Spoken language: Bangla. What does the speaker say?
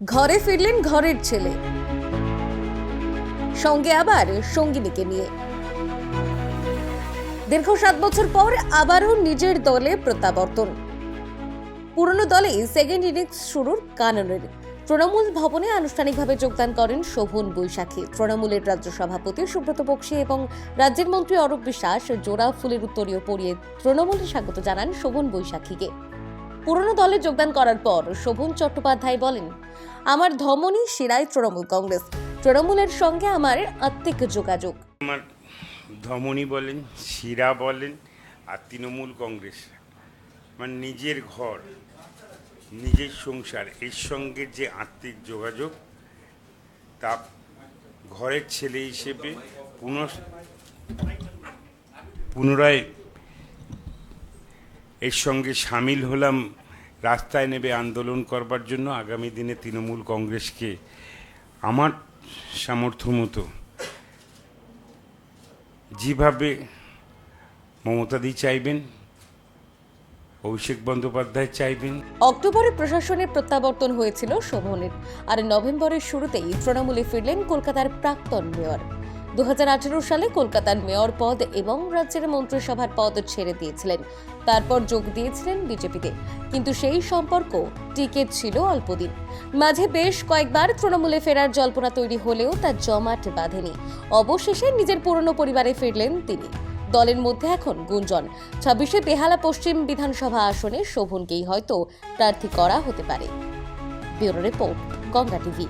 ঘরে ফিরলেন ঘরের ছেলে। সঙ্গে আবার সঙ্গিনীকে নিয়ে। দীর্ঘ সাত বছর পর আবারও নিজের দলে প্রত্যাবর্তন। পুরনো দলে সেকেন্ড ইনিংস শুরুর কাননের। তৃণমূল ভবনে আনুষ্ঠানিকভাবে যোগদান করেন শোভন বৈশাখী। তৃণমূলের রাজ্য সভাপতি সুব্রত বক্সী এবং রাজ্যের মন্ত্রী অরূপ বিশ্বাস জোড়া ফুলের উত্তরীয় পরিয়ে তৃণমূলে স্বাগত জানান শোভন বৈশাখীকে। পুরনো দলে যোগদান করার পর শোভন চট্টোপাধ্যায় বলেন, আমার ধমনী শিরায় তৃণমূল কংগ্রেস। তৃণমূলের সঙ্গে আমার আত্মিক যোগাযোগ। আমার ধমনী বলেন, শিরা বলেন, আর তৃণমূল কংগ্রেস। আমার নিজের ঘর, নিজের সংসার, এর সঙ্গে যে আত্মিক যোগাযোগ, তা ঘরের ছেলে হিসেবে পুনঃ, পুনরায় এর সঙ্গে সামিল হলাম রাস্তায় নেবে আন্দোলন করবার জন্য আগামী দিনে তৃণমূল কংগ্রেসকে আমার সামর্থ্য মতো যেভাবে মমতাদি চাইবেন, অভিষেক বন্দ্যোপাধ্যায় চাইবেন। অক্টোবরে প্রশাসনের প্রত্যাবর্তন হয়েছিল শোভনের, আর নভেম্বরের শুরুতেই তৃণমূলে ফিরলেন কলকাতার প্রাক্তন মেয়র। দুহাজার আঠেরো সালে কলকাতার মেয়র পদ এবং রাজ্যের মন্ত্রিসভার পদ ছেড়ে দিয়েছিলেন। তারপর যোগ দিয়েছিলেন বিজেপিতে। কিন্তু সেই সম্পর্ক টিকে ছিল অল্পদিন। মাঝে বেশ কয়েকবার তৃণমূলে ফেরার জল্পনা তৈরি হলেও তা জমাট বাঁধেনি। অবশেষে নিজের পুরনো পরিবারে ফিরলেন তিনি। দলের মধ্যে এখন গুঞ্জন। ছাব্বিশে বেহালা পশ্চিম বিধানসভা আসনে শোভনকেই হয়তো প্রার্থী করা হতে পারে। Bureau report, Ganga TV.